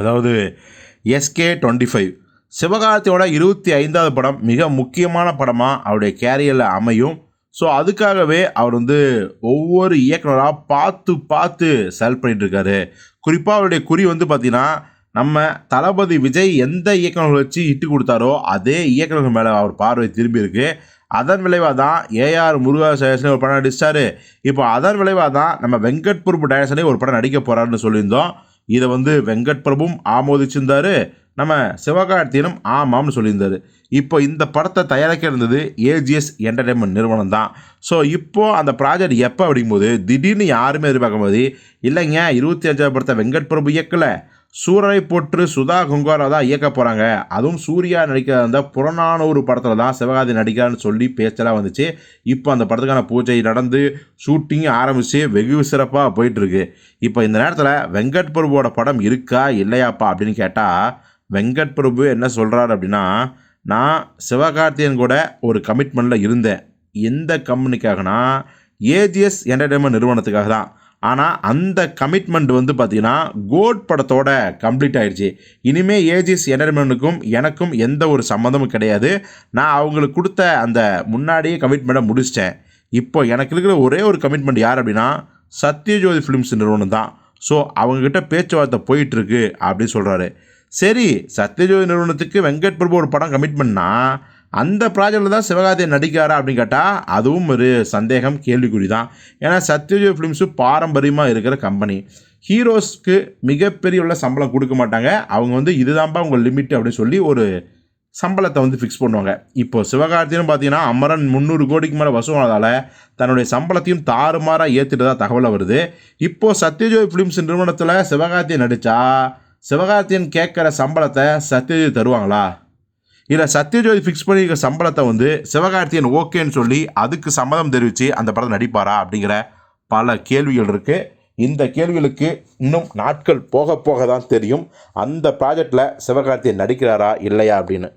அதாவது SK twenty five சிவகார்த்தியோட இருபத்தி ஐந்தாவது படம் மிக முக்கியமான படமாக அவருடைய கேரியரில் அமையும். ஸோ அதுக்காகவே அவர் வந்து ஒவ்வொரு இயக்குனராக பார்த்து பார்த்து செலக்ட் பண்ணிட்டுருக்காரு. குறிப்பாக அவருடைய குறி வந்து பார்த்திங்கன்னா நம்ம தளபதி விஜய் எந்த இயக்குனர்கள் வச்சு இட்டு கொடுத்தாரோ அதே இயக்குநர்கள் மேலே அவர் பார்வை திரும்பி இருக்கு அதன் விளைவாக தான் ஏஆர் முருகாசேஷன் ஒரு படம் நடிச்சார். இப்போ அதன் விளைவாக தான் நம்ம வெங்கட் பிரபு டைரக்ஷனே ஒரு படம் நடிக்க போகிறாருன்னு சொல்லியிருந்தோம். இதை வந்து வெங்கட் பிரபுவும் ஆமோதிச்சிருந்தாரு. நம்ம சிவகார்த்தியனும் ஆமாம்னு சொல்லியிருந்தாரு. இப்போ இந்த படத்தை தயாரிக்க இருந்தது ஏஜிஎஸ் என்டர்டைன்மெண்ட் நிறுவனம் தான். ஸோ இப்போது அந்த ப்ராஜெக்ட் எப்போ அப்படிங்கும்போது திடீர்னு யாருமே எதிர்பார்க்கும்போது இல்லைங்க இருபத்தி அஞ்சாவது படத்தை வெங்கட் பிரபு இயக்கலை. சூரரை போற்று சுதா குங்காரா தான் இயக்க போகிறாங்க அதுவும் சூர்யா நடிக்கிற அந்த புறநானூறு படத்தில் தான் சிவகார்த்தி நடிக்கிறான்னு சொல்லி பேச்செல்லாம் வந்துச்சு. இப்போ அந்த படத்துக்கான பூஜை நடந்து ஷூட்டிங் ஆரம்பித்து வெகு சிறப்பாக போயிட்டுருக்கு. இப்போ இந்த நேரத்தில் வெங்கட் பிரபுவோட படம் இருக்கா இல்லையாப்பா அப்படின்னு கேட்டால் வெங்கட் பிரபு என்ன சொல்கிறாரு அப்படின்னா நான் சிவகார்த்தியன் கூட ஒரு கமிட்மெண்ட்டில் இருந்தேன். எந்த கம்பெனிக்காகனா ஏஜிஎஸ் என்டர்டைன்மெண்ட் நிறுவனத்துக்காக தான். ஆனால் அந்த கமிட்மெண்ட் வந்து பார்த்திங்கன்னா கோட் படத்தோட கம்ப்ளீட் ஆயிடுச்சு இனிமேல் ஏஜிஎஸ் என்டர்மெண்ட்டுக்கும் எனக்கும் எந்த ஒரு சம்மந்தமும் கிடையாது. நான் அவங்களுக்கு கொடுத்த அந்த முன்னாடியே கமிட்மெண்ட்டை முடிச்சிட்டேன். இப்போ எனக்கு இருக்கிற ஒரே ஒரு கமிட்மெண்ட் யார் அப்படின்னா சத்யஜோதி ஃபிலிம்ஸ் நிறுவனம் தான். ஸோ அவங்கக்கிட்ட பேச்சுவார்த்தை போயிட்டுருக்கு அப்படின்னு சொல்கிறாரு சரி சத்யஜோதி நிறுவனத்துக்கு வெங்கட் பிரபு ஒரு படம் கமிட்மெண்ட்னா அந்த ப்ராஜெக்டில் தான் சிவகார்த்தியன் நடிக்காரா அப்படின்னு கேட்டால் அதுவும் ஒரு சந்தேகம் கேள்விக்குறி தான் ஏன்னா சத்யஜோய் ஃபிலிம்ஸு பாரம்பரியமாக இருக்கிற கம்பெனி ஹீரோஸ்க்கு மிகப்பெரிய உள்ள சம்பளம் கொடுக்க மாட்டாங்க. அவங்க வந்து இதுதான்ப்பா உங்கள் லிமிட் அப்படின்னு சொல்லி ஒரு சம்பளத்தை வந்து ஃபிக்ஸ் பண்ணுவாங்க. இப்போ சிவகார்த்தியனும் பார்த்தீங்கன்னா அமரன் முந்நூறு கோடிக்கு மேலே வசூலானதால் தன்னுடைய சம்பளத்தையும் தாறுமாறாக ஏற்றிட்டதா தகவலை வருது. இப்போது சத்யஜோய் ஃபிலிம்ஸ் நிறுவனத்தில் சிவகார்த்தியன் நடித்தா சிவகார்த்தியன் கேட்குற சம்பளத்தை சத்யஜி தருவாங்களா? இல்லை சத்யஜோதி ஃபிக்ஸ் பண்ணியிருக்க சம்பளத்தை வந்து சிவகார்த்தியன் ஓகேன்னு சொல்லி அதுக்கு சம்மதம் தெரிவித்து அந்த படத்தை நடிப்பாரா அப்படிங்கிற பல கேள்விகள் இருக்குது இந்த கேள்விகளுக்கு இன்னும் நாட்கள் போக போக தான் தெரியும். அந்த ப்ராஜெக்டில் சிவகார்த்தியன் நடிக்கிறாரா இல்லையா அப்படின்னு.